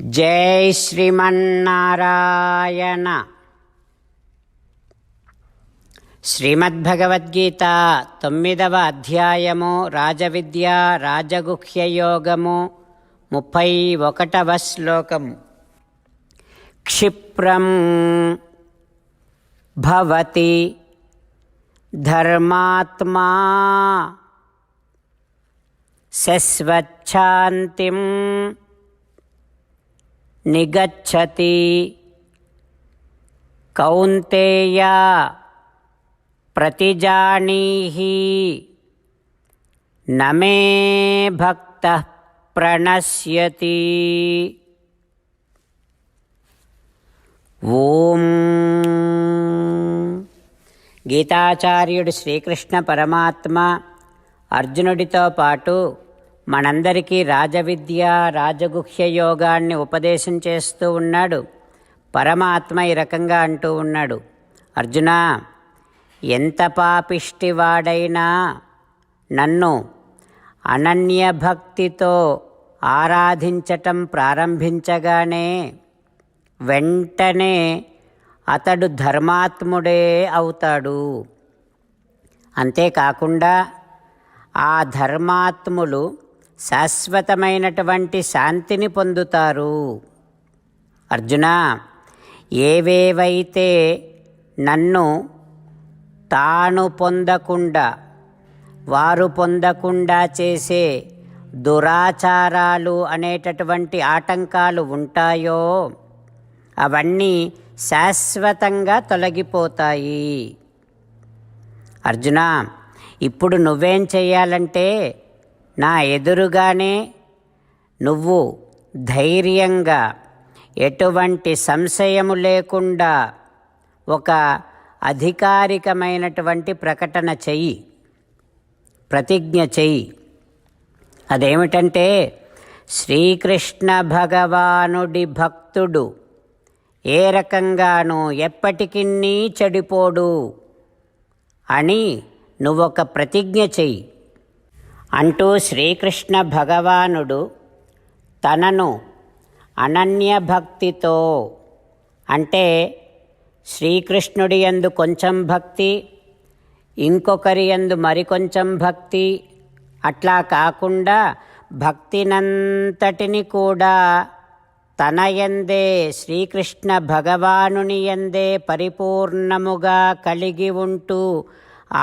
జై శ్రీమన్నారాయణ. శ్రీమద్భగవద్గీత తొమ్మిదవ అధ్యాయము రాజవిద్య రాజగుహ్యయోగము ముప్పై ఒకటవ శ్లోకము. క్షిప్రం భవతి ధర్మాత్మా శశ్వచ్ఛాంతిం నిగచ్చతి. కౌంతేయ ప్రతిజానీహి. నమే భక్త ప్రణశ్యతి. ఓం. గీతాచార్యుడు శ్రీకృష్ణ పరమాత్మ అర్జునుడితో పాటు మనందరికీ రాజవిద్య రాజగుహ్య యోగాన్ని ఉపదేశం చేస్తూ ఉన్నాడు. పరమాత్మ ఈ రకంగా అంటూ ఉన్నాడు. అర్జున ఎంత పాపిష్టివాడైనా నన్ను అనన్య భక్తితో ఆరాధించటం ప్రారంభించగానే వెంటనే అతడు ధర్మాత్ముడే అవుతాడు. అంతేకాకుండా ఆ ధర్మాత్ములు శాశ్వతమైనటువంటి శాంతిని పొందుతారు. అర్జున ఏవేవైతే నన్ను తాను పొందకుండా వారు పొందకుండా చేసే దురాచారాలు అనేటటువంటి ఆటంకాలు ఉంటాయో అవన్నీ శాశ్వతంగా తొలగిపోతాయి. అర్జున ఇప్పుడు నువ్వేం చేయాలంటే నా ఎదురుగానే నువ్వు ధైర్యంగా ఎటువంటి సంశయము లేకుండా ఒక అధికారికమైనటువంటి ప్రకటన చెయ్యి. ప్రతిజ్ఞ చెయ్యి. అదేమిటంటే శ్రీకృష్ణ భగవానుడి భక్తుడు ఏ రకంగానూ ఎప్పటికీ చెడిపోడు అని నువ్వొక ప్రతిజ్ఞ చెయ్యి. అంటూ శ్రీకృష్ణ భగవానుడు తనను అనన్య భక్తితో అంటే శ్రీకృష్ణుడి యందు కొంచెం భక్తి ఇంకొకరి యందు మరికొంచెం భక్తి అట్లా కాకుండా భక్తినంతటిని కూడా తన ఎందే శ్రీకృష్ణ భగవానుని ఎందే పరిపూర్ణముగా కలిగి ఉంటూ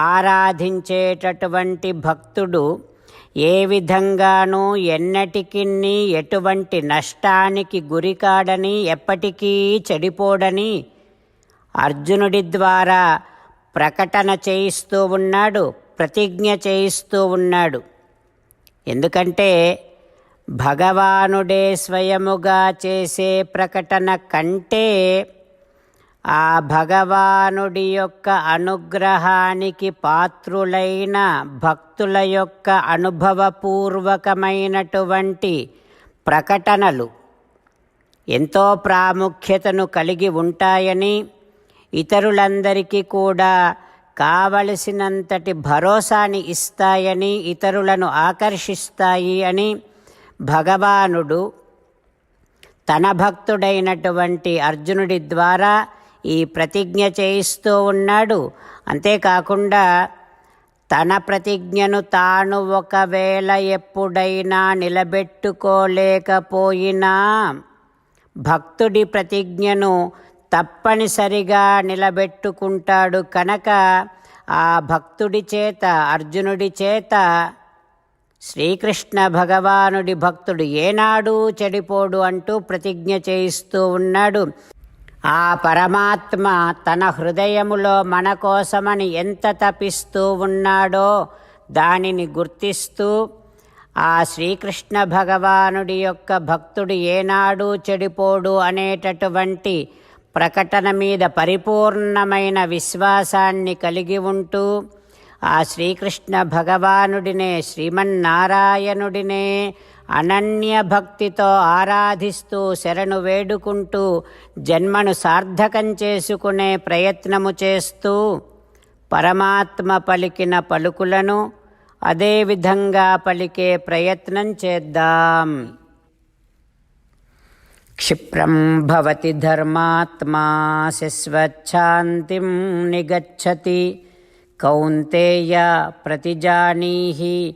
ఆరాధించేటటువంటి భక్తుడు ఏ విధంగానూ ఎన్నటికి ఎటువంటి నష్టానికి గురికాడని ఎప్పటికీ చెడిపోడని అర్జునుడి ద్వారా ప్రకటన చేయిస్తూ ఉన్నాడు ప్రతిజ్ఞ చేయిస్తూ ఉన్నాడు. ఎందుకంటే భగవానుడే స్వయముగా చేసే ప్రకటన కంటే ఆ భగవానుడి యొక్క అనుగ్రహానికి పాత్రులైన భక్తుల యొక్క అనుభవపూర్వకమైనటువంటి ప్రకటనలు ఎంతో ప్రాముఖ్యతను కలిగి ఉంటాయని ఇతరులందరికీ కూడా కావలసినంతటి భరోసాని ఇస్తాయని ఇతరులను ఆకర్షిస్తాయి అని భగవానుడు తన భక్తుడైనటువంటి అర్జునుడి ద్వారా ఈ ప్రతిజ్ఞ చేయిస్తూ ఉన్నాడు. అంతేకాకుండా తన ప్రతిజ్ఞను తాను ఒకవేళ ఎప్పుడైనా నిలబెట్టుకోలేకపోయినా భక్తుడి ప్రతిజ్ఞను తప్పనిసరిగా నిలబెట్టుకుంటాడు కనుక ఆ భక్తుడి చేత అర్జునుడి చేత శ్రీకృష్ణ భగవానుడి భక్తుడు ఏనాడు చెడిపోడు అంటూ ప్రతిజ్ఞ చేయిస్తూ ఉన్నాడు. ఆ పరమాత్మ తన హృదయములో మన కోసమని ఎంత తపిస్తూ ఉన్నాడో దానిని గుర్తిస్తూ ఆ శ్రీకృష్ణ భగవానుడి యొక్క భక్తుడు ఏనాడు చెడిపోడు అనేటటువంటి ప్రకటన మీద పరిపూర్ణమైన విశ్వాసాన్ని కలిగి ఉంటూ ఆ శ్రీకృష్ణ భగవానుడినే శ్రీమన్నారాయణుడినే అనన్య భక్తితో ఆరాధిస్తూ శరణు వేడుకుంటూ జన్మను సార్థకం చేసుకునే ప్రయత్నము చేస్తూ పరమాత్మ పలికిన పలుకులను అదేవిధంగా పలికే ప్రయత్నం చేద్దాం. క్షిప్రం భవతి ధర్మాత్మా శశ్వచ్ఛాంతిం నిగచ్చతి. కౌంతేయ ప్రతిజానీహి